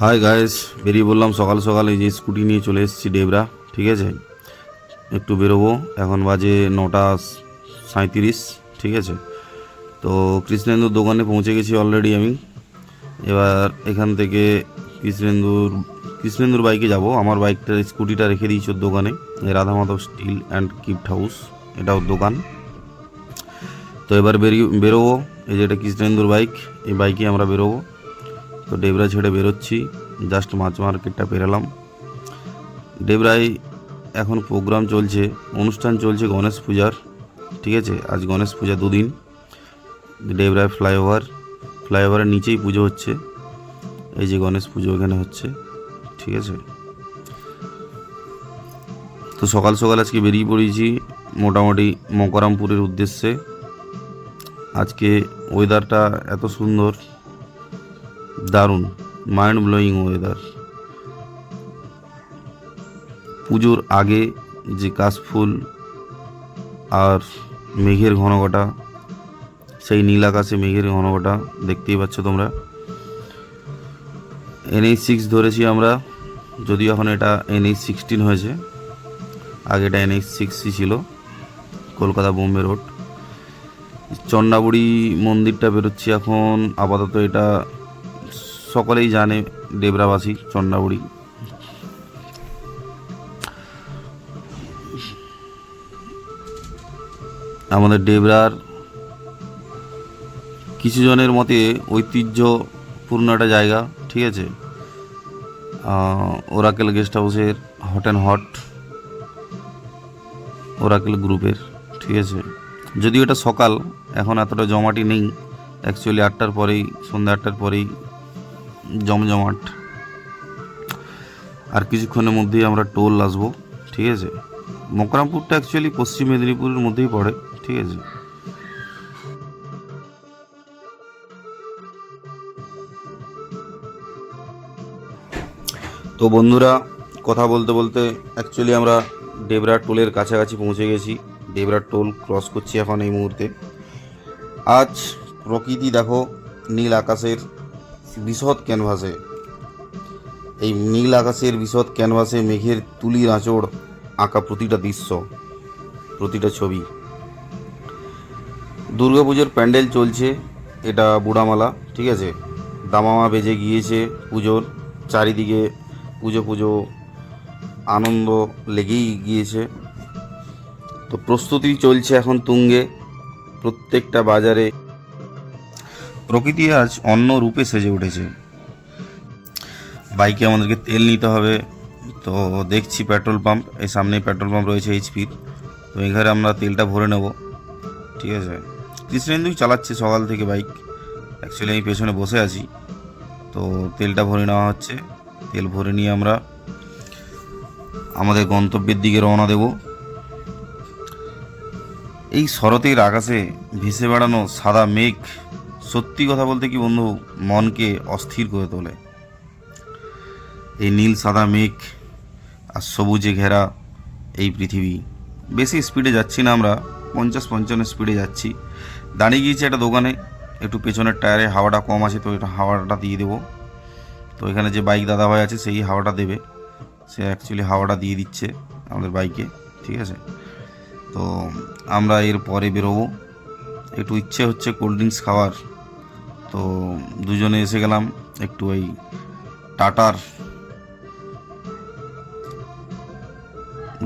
Hi guys বেরিয়ে বললাম সকাল সকাল, এই যে স্কুটি নিয়ে চলে এসেছি ডেবরা ঠিক আছে? একটু বেরোবো, এখন বাজে নটা সাঁত্রিশ ঠিক আছে? তো কৃষ্ণেন্দুর দোকানে পৌঁছে গেছি অলরেডি আমি। এবার এখান থেকে কৃষ্ণেন্দুর কৃষ্ণেন্দুর বাইকে যাব। আমার বাইকটা স্কুটিটা রেখে দিয়েছি ওর দোকানে Radha Madhab steel and gift house এটা ওর দোকান। তো এবার বেরিয়ে, বেরোবো, এই যে এটা কৃষ্ণেন্দুর বাইক এই বাইকে আমরা বেরোবো। তো ডেবরা ছেড়ে বেরোচ্ছি জাস্ট মাছ মার্কেটটা পেরালাম। ডেবরায় এখন প্রোগ্রাম চলছে, অনুষ্ঠান চলছে গণেশ পূজার, ঠিক আছে? আজ গণেশ পূজা দুদিন। ডেবরায় ফ্লাইওভার ফ্লাইওভারের নিচেই পুজো হচ্ছে। এই যে গণেশ পুজো এখানে হচ্ছে, ঠিক আছে? তো সকাল সকাল আজকে বেরিয়ে পড়েছি মোটামুটি মকরামপুরের উদ্দেশ্যে। আজকে ওয়েদারটা এত সুন্দর দারুণ মাইন্ড ব্লোয়িং ওয়েদার পুজোর আগে যে কাশফুল আর মেঘের ঘনঘটা, সেই নীল আকাশে মেঘের ঘনঘটা দেখতেই পাচ্ছ তোমরা। এনএইচ সিক্স ধরেছি আমরা, যদিও এখন এটা এনএইচ সিক্সটিন হয়েছে, আগে এটা এনএইচ সিক্সই ছিল, কলকাতা বোম্বে রোড। চন্ডাবুড়ি মন্দিরটা বেরোচ্ছি এখন, আপাতত এটা সকলেই জানে ডেবরাবাসী চন্ডাবুড়ি। আমাদের ডেবরার কিছু জনের মতে ঐতিহ্যপূর্ণ একটা জায়গা, ঠিক আছে? ওরাকেল গেস্ট হাউসের হট অ্যান্ড হট ওরাকেল গ্রুপের ঠিক আছে? যদিও এটা সকাল, এখন এতটা জমাটি নেই। অ্যাকচুয়ালি আটটার পরেই, সন্ধ্যা আটটার পরেই জমজমাট। আর কিছুক্ষণের মধ্যেই আমরা টোল আসব, ঠিক আছে? মকরামপুরটা অ্যাকচুয়ালি পশ্চিম মেদিনীপুরের মধ্যেই পড়ে, ঠিক আছে? তো বন্ধুরা, কথা বলতে বলতে অ্যাকচুয়ালি আমরা ডেবরা টোলের কাছাকাছি পৌঁছে গেছি। ডেবরা টোল ক্রস করছি এখন এই মুহূর্তে। আজ প্রকৃতি দেখো, নীল আকাশের বিশদ ক্যানভাসে। এই নীল আকাশের বিশদ ক্যানভাসে মেঘের তুলির আঁচড় আঁকা প্রতিটা দৃশ্য, প্রতিটা ছবি। দুর্গাপুজোর প্যান্ডেল চলছে, এটা বুড়ামালা, ঠিক আছে? দামামা বেজে গিয়েছে পুজোর, চারিদিকে পুজো পুজো, আনন্দ লেগেই গিয়েছে। তো প্রস্তুতি চলছে এখন তুঙ্গে, প্রত্যেকটা বাজারে। প্রকৃতি আজ অন্য রূপে সেজে উঠেছে। বাইকে আমাদেরকে তেল নিতে হবে। তো দেখছি পেট্রোল পাম্প, এই সামনেই পেট্রোল পাম্প রয়েছে এইচপির তো এখানে আমরা তেলটা ভরে নেব। ঠিক আছে? কৃষ্ণেন্দুই চালাচ্ছে সকাল থেকে বাইক। অ্যাকচুয়ালি আমি পেছনে বসে আছি। তো তেলটা ভরে নেওয়া হচ্ছে। তেল ভরে নিয়ে আমরা আমাদের গন্তব্যের দিকে রওনা দেব। এই শরতের আকাশে ভেসে বেড়ানো সাদা মেঘ সত্যি কথা বলতে কি বন্ধু, মনকে অস্থির করে তোলে। এই নীল, সাদা মেঘ আর সবুজে ঘেরা এই পৃথিবী। বেশি স্পিডে যাচ্ছি না আমরা, পঞ্চাশ পঞ্চান্ন স্পিডে যাচ্ছি। দাঁড়িয়ে গিয়েছি একটা দোকানে, একটু পেছনের টায়ারে হাওয়াটা কম আছে তো এটা হাওয়াটা দিয়ে দেবো। তো এখানে যে বাইক দাদা ভাই আছে, সেই হাওয়াটা দেবে। সে অ্যাকচুয়ালি হাওয়াটা দিয়ে দিচ্ছে আমাদের বাইকে ঠিক আছে? তো আমরা এর পরে বেরোবো। একটু ইচ্ছে হচ্ছে কোল্ড ড্রিঙ্কস খাওয়ার। তো দুজনে এসে গেলাম একটু ওই টাটার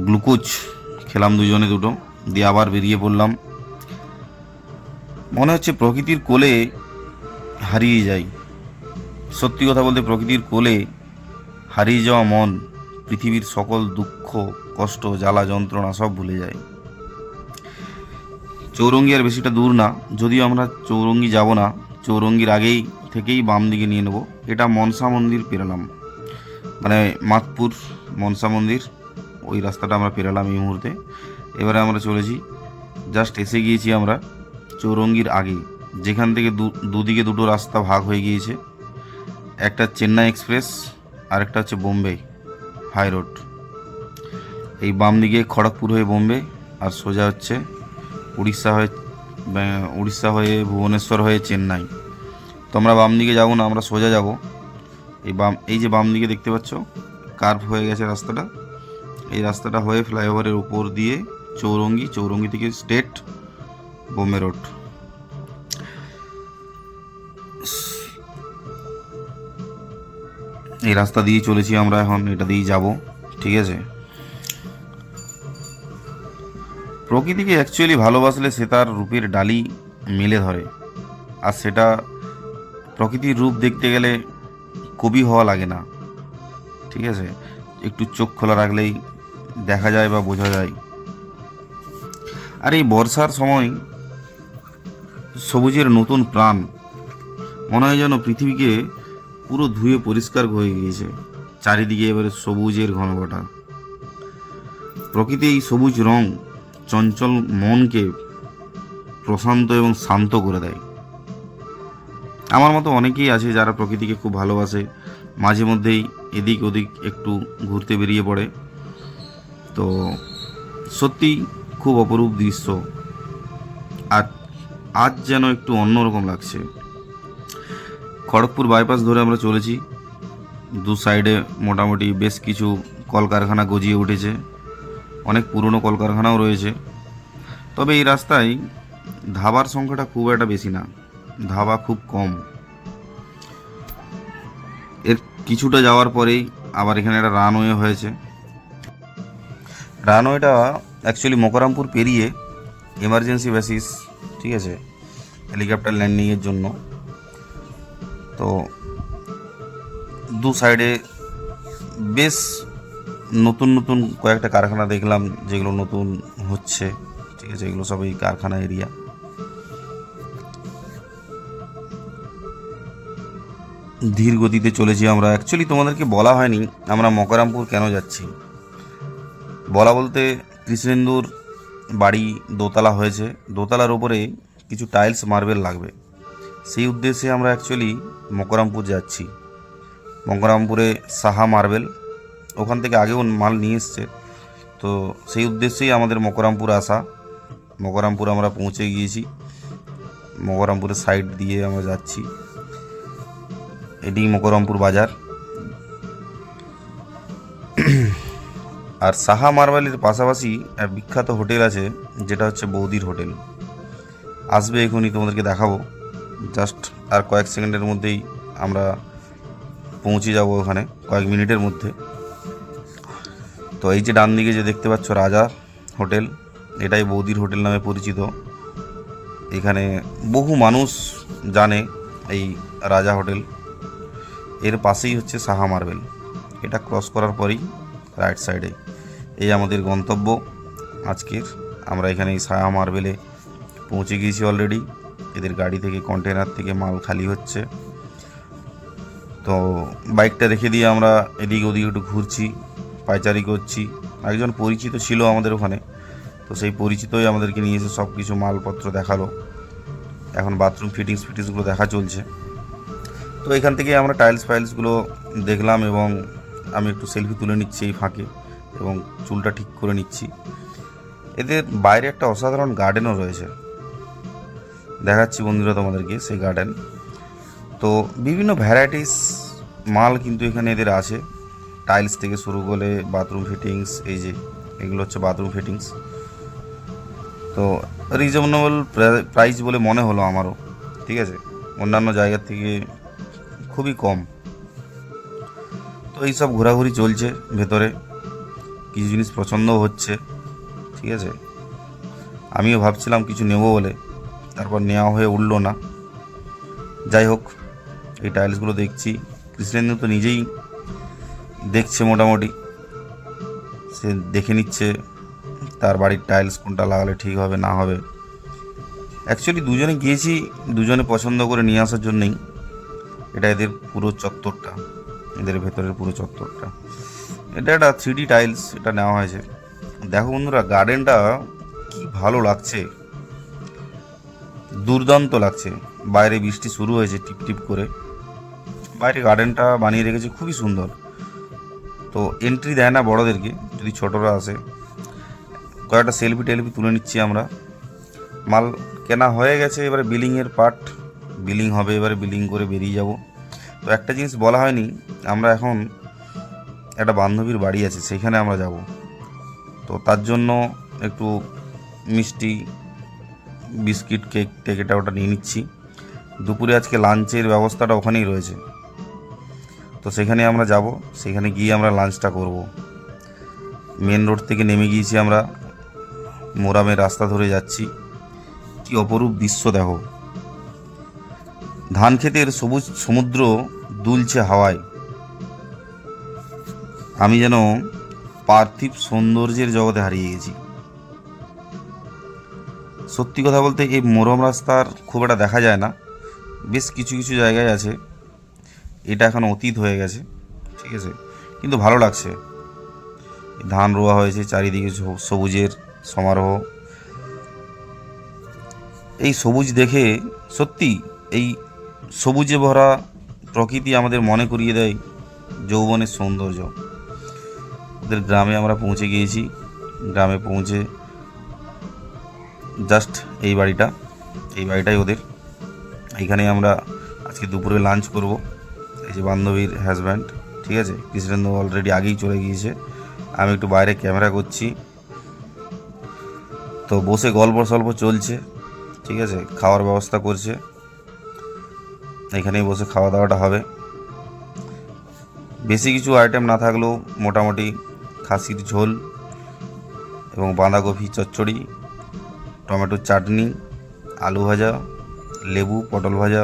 গ্লুকোজ খেলাম দুজনে দুটো, দিয়ে আবার বেরিয়ে পড়লাম। মনে হচ্ছে প্রকৃতির কোলে হারিয়ে যাই। সত্যি কথা বলতে প্রকৃতির কোলে হারিয়ে যাওয়া মন, পৃথিবীর সকল দুঃখ, কষ্ট, জ্বালা, যন্ত্রণা সব ভুলে যায় চৌরঙ্গি আর বেশিটা দূর না, যদিও আমরা চৌরঙ্গি যাব না চৌরঙ্গির আগেই থেকেই বাম দিকে নিয়ে নেব। এটা মনসা মন্দির পেরালাম। মানে মাতপুর মনসা মন্দির, ওই রাস্তাটা আমরা পেরালাম এই মুহূর্তে। এবারে আমরা চলেছি জাস্ট এসে গিয়েছি আমরা চৌরঙ্গির আগে যেখান থেকে দু দুদিকে দুটো রাস্তা ভাগ হয়ে গিয়েছে। একটা চেন্নাই এক্সপ্রেস আর একটা হচ্ছে বোম্বে হাই রোড। এই বাম দিকে খড়গপুর হয়ে বোম্বে আর সোজা হচ্ছে উড়িষ্যা হয়ে উড়িষ্যা হয়ে ভুবনেশ্বর হয়ে চেন্নাই। তো আমরা বাম দিকে যাব না, আমরা সোজা যাব। এই বাম, এই যে বাম দিকে দেখতে পাচ্ছ কার্ভ হয়ে গেছে রাস্তাটা। এই রাস্তাটা হয়ে ফ্লাইওভারের উপর দিয়ে চৌরঙ্গি চৌরঙ্গি থেকে স্টেট বোম্বে রোড। এই রাস্তা দিয়ে চলেছি আমরা, এখন এটা দিয়েই যাব, ঠিক আছে? প্রকৃতিকে অ্যাকচুয়ালি ভালোবাসলে সে তার রূপের ডালি মেলে ধরে। আর সেটা প্রকৃতির রূপ দেখতে গেলে কবি হওয়া লাগে না। ঠিক আছে? একটু চোখ খোলা রাখলেই দেখা যায় বা বোঝা যায়। আর এই বর্ষার সময় সবুজের নতুন প্রাণ মনে হয় যেন পৃথিবীকে পুরো ধুয়ে পরিষ্কার হয়ে গিয়েছে চারিদিকে এবারে সবুজের ঘনঘটা। প্রকৃতি এই সবুজ রং চঞ্চল মনকে প্রশান্ত এবং শান্ত করে দেয়। আমার মতো অনেকেই আছে যারা প্রকৃতিকে খুব ভালোবাসে। মাঝে মধ্যেই এদিক ওদিক একটু ঘুরতে বেরিয়ে পড়ে। তো সত্যি খুব অপরূপ দৃশ্য। আর আজ যেন একটু অন্যরকম লাগছে। খড়গপুর বাইপাস ধরে আমরা চলেছি। দু সাইডে মোটামুটি বেশ কিছু কলকারখানা গজিয়ে উঠেছে। অনেক পুরনো কলকারখানাও রয়েছে। তবে এই রাস্তায় ধাবার সংখ্যাটা খুব একটা বেশি না। ধাবা খুব কম। এর কিছুটা যাওয়ার পরেই আবার এখানে একটা রানওয়ে হয়েছে। রানওয়েটা অ্যাকচুয়ালি মকরামপুর পেরিয়ে এমার্জেন্সি বেসিস ঠিক আছে হেলিকপ্টার ল্যান্ডিংয়ের জন্য। তো দু সাইডে বেশ নতুন নতুন কয়েকটা কারখানা দেখলাম, যেগুলো নতুন হচ্ছে। ঠিক আছে, এগুলো সবই কারখানা এরিয়া। ধীর গতিতে চলেছি আমরা। অ্যাকচুয়ালি তোমাদেরকে বলা হয়নি আমরা মকরামপুর কেন যাচ্ছি। বলা বলতে কৃষ্ণেন্দুর বাড়ি দোতলা হয়েছে। দোতলার ওপরে কিছু টাইলস মার্বেল লাগবে। সেই উদ্দেশ্যে আমরা অ্যাকচুয়ালি মকরামপুর যাচ্ছি। মকরামপুরে সাহা মার্বেল ওখান থেকে আগেও মাল নিয়ে এসছে। তো সেই উদ্দেশ্যেই আমাদের মকরামপুর আসা। মকরামপুর আমরা পৌঁছে গিয়েছি। মকরামপুরের সাইড দিয়ে আমরা যাচ্ছি। এটি মকরমপুর বাজার। আর সাহা মার্বেলের পাশাপাশি এক বিখ্যাত হোটেল আছে, যেটা হচ্ছে বৌদির হোটেল। আসবে এখনই তোমাদেরকে দেখাবো। জাস্ট আর কয়েক সেকেন্ডের মধ্যেই আমরা পৌঁছে যাব ওখানে, কয়েক মিনিটের মধ্যে। তো এই যে ডান দিকে যে দেখতে পাচ্ছ রাজা হোটেল, এটাই বৌদির হোটেল নামে পরিচিত। এখানে বহু মানুষ জানে এই রাজা হোটেল। এর পাশেই হচ্ছে সাহা মার্বেল। এটা ক্রস করার পরেই রাইট সাইডে। এই আমাদের গন্তব্য। আজকের আমরা এখানে এই সাহা মার্বেলে পৌঁছে গিয়েছি অলরেডি এদের গাড়ি থেকে কন্টেনার থেকে মাল খালি হচ্ছে। তো বাইকটা রেখে দিয়ে আমরা এদিক ওদিক একটু ঘুরছি। পাইচারি করছি। একজন পরিচিত ছিল আমাদের ওখানে, তো সেই পরিচিতই আমাদেরকে নিয়ে এসে সব কিছু মালপত্র দেখাল। এখন বাথরুম ফিটিংস ফিটিংসগুলো দেখা চলছে। তো এখান থেকে আমরা টাইলস ফাইলসগুলো দেখলাম এবং আমি একটু সেলফি তুলে নিচ্ছি এই ফাঁকে এবং চুলটা ঠিক করে নিচ্ছি। এদের বাইরে একটা অসাধারণ গার্ডেনও রয়েছে। দেখাচ্ছি বন্ধুরা তোমাদেরকে সেই গার্ডেন তো বিভিন্ন ভ্যারাইটিস মাল কিন্তু এখানে এদের আছে। টাইলস থেকে শুরু করে বাথরুম ফিটিংস এই যে এগুলো হচ্ছে বাথরুম ফিটিংস তো রিজনেবল প্রাইস বলে মনে হলো আমারও, ঠিক আছে? অন্যান্য জায়গার থেকে খুবই কম। তো এইসব ঘোরাঘুরি চলছে ভেতরে, কিছু জিনিস পছন্দও হচ্ছে, ঠিক আছে? আমিও ভাবছিলাম কিছু নেব বলে, তারপর নেওয়া হয়ে উঠল না। যাই হোক, এই টাইলসগুলো দেখছি। কৃষ্ণেন্দু তো নিজেই দেখছে মোটামুটি। সে দেখে নিচ্ছে, তার বাড়ির টাইলস কোনটা লাগালে ঠিক হবে, না হবে। অ্যাকচুয়ালি দুজনে গিয়েছি, দুজনে পছন্দ করে নিয়ে আসার জন্যই। এটা এদের পুরো চত্বরটা, এদের ভেতরের পুরো চত্বরটা। এটা একটা থ্রি টাইলস এটা নেওয়া হয়েছে। দেখো বন্ধুরা গার্ডেনটা কি ভালো লাগছে। দুর্দান্ত লাগছে। বাইরে বৃষ্টি শুরু হয়েছে টিপ টিপ করে। বাইরে গার্ডেনটা বানিয়ে রেখেছে, খুবই সুন্দর। তো এন্ট্রি দেয় না বড়োদেরকে, যদি ছোটরা আসে। কয়েকটা সেলফি টেলফি তুলে নিচ্ছি আমরা। মাল কেনা হয়ে গেছে, এবারে বিলিংয়ের পার্ট বিলিং হবে, এবারে বিলিং করে বেরিয়ে যাব। তো একটা জিনিস বলা হয়নি, আমরা এখন একটা বান্ধবীর বাড়ি আছে, সেখানে আমরা যাব। তো তার জন্য একটু মিষ্টি, বিস্কিট, কেক টেক এটা ওটা নিয়ে নিচ্ছি। দুপুরে আজকে লাঞ্চের ব্যবস্থাটা ওখানেই রয়েছে। তো সেখানে আমরা যাব, সেখানে গিয়ে আমরা লাঞ্চটা করব। মেন রোড থেকে নেমে গিয়েছি আমরা। মোরামের রাস্তা ধরে যাচ্ছি। কি অপরূপ দৃশ্য দেখো। ধান ক্ষেতের সবুজ সমুদ্র দুলছে হাওয়ায়। আমি যেন পার্থিব সৌন্দর্যের জগতে হারিয়ে গেছি। সত্যি কথা বলতে এই মোরম রাস্তার খুব একটা দেখা যায় না। বেশ কিছু কিছু জায়গায় আছে। এখন অতীত হয়ে গেছে, ঠিক আছে? কিন্তু ভালো লাগছে। ধান রোয়া হয়েছে, চারিদিকে সবুজের সমারোহ। এই সবুজ দেখে সত্যি এই সবুজে ভরা প্রকৃতি আমাদের মনে করিয়ে দেয় যৌবনের সৌন্দর্য। ওদের গ্রামে আমরা পৌঁছে গিয়েছি। গ্রামে পৌঁছে জাস্ট এই বাড়িটা, এই বাড়িটাই ওদের। এইখানে আমরা আজকে দুপুরে লাঞ্চ করব। এই যে বান্ধবীর হাজব্যান্ড ঠিক আছে? কৃষ্ণেন্দু অলরেডি আগেই চলে গিয়েছে। আমি একটু বাইরে ক্যামেরা করছি। তো বসে গল্প সল্প চলছে, ঠিক আছে? খাওয়ার ব্যবস্থা করছে। এখানেই বসে খাওয়া দাওয়াটা হবে। বেশি কিছু আইটেম না থাকলেও মোটামুটি খাসির ঝোল এবং বাঁধাকপি চচ্চড়ি টমেটোর চাটনি, আলু ভাজা, লেবু, পটল ভাজা,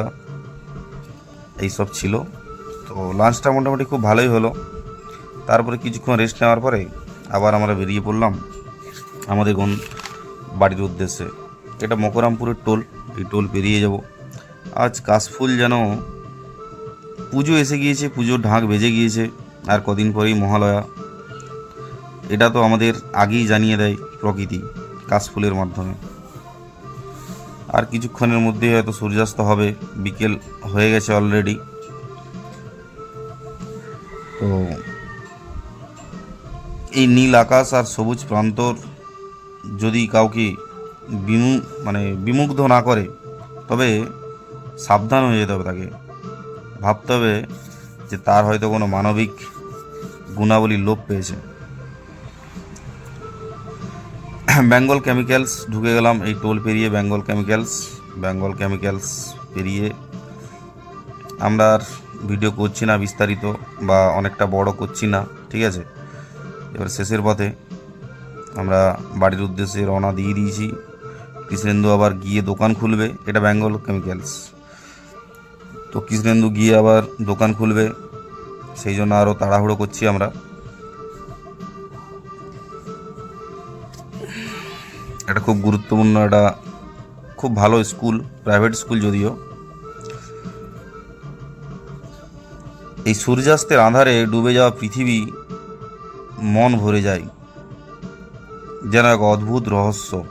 এইসব ছিল। তো লাঞ্চটা মোটামুটি খুব ভালোই হলো। তারপরে কিছুক্ষণ রেস্ট নেওয়ার পরে আবার আমরা বেরিয়ে পড়লাম আমাদের কোন বাড়ির উদ্দেশ্যে। এটা মকরামপুরের টোল, এই টোল পেরিয়ে যাব। আজ কাশফুল যেন পুজো এসে গিয়েছে, পুজোর ঢাক বেজে গিয়েছে, আর কদিন পরেই মহালয়া। এটা তো আমাদের আগেই জানিয়ে দেয় প্রকৃতি কাশফুলের মাধ্যমে। আর কিছুক্ষণের মধ্যে হয়তো সূর্যাস্ত হবে, বিকেল হয়ে গেছে অলরেডি তো এই নীল আকাশ আর সবুজ প্রান্তর যদি কাউকে বিমু মানে বিমুগ্ধ না করে, তবে সাবধান হয়ে যেতে হবে তাকে। ভাবতে হবে যে তার হয়তো কোনো মানবিক গুণাবলী লোপ পেয়েছে। বেঙ্গল কেমিক্যালস, ঢুকে গেলাম এই টোল পেরিয়ে বেঙ্গল কেমিক্যালস বেঙ্গল কেমিক্যালস পেরিয়ে আমরা ভিডিও করছি না বিস্তারিত বা অনেকটা বড় করছি না, ঠিক আছে? এবার শেষের পথে আমরা বাড়ির উদ্দেশ্যে রওনা দিয়ে দিয়েছি। কৃষ্ণেন্দু আবার গিয়ে দোকান খুলবে, এটা বেঙ্গল কেমিক্যালস তো কৃষ্ণেন্দু গিয়ে আবার দোকান খুলবে, সেই জন্য আরও তাড়াহুড়ো করছি আমরা। এটা খুব গুরুত্বপূর্ণ একটা, খুব ভালো স্কুল প্রাইভেট স্কুল যদিও। এই সূর্যাস্তের আধারে ডুবে যাওয়া পৃথিবী মন ভরে যায়। যেন এক অদ্ভুত রহস্য।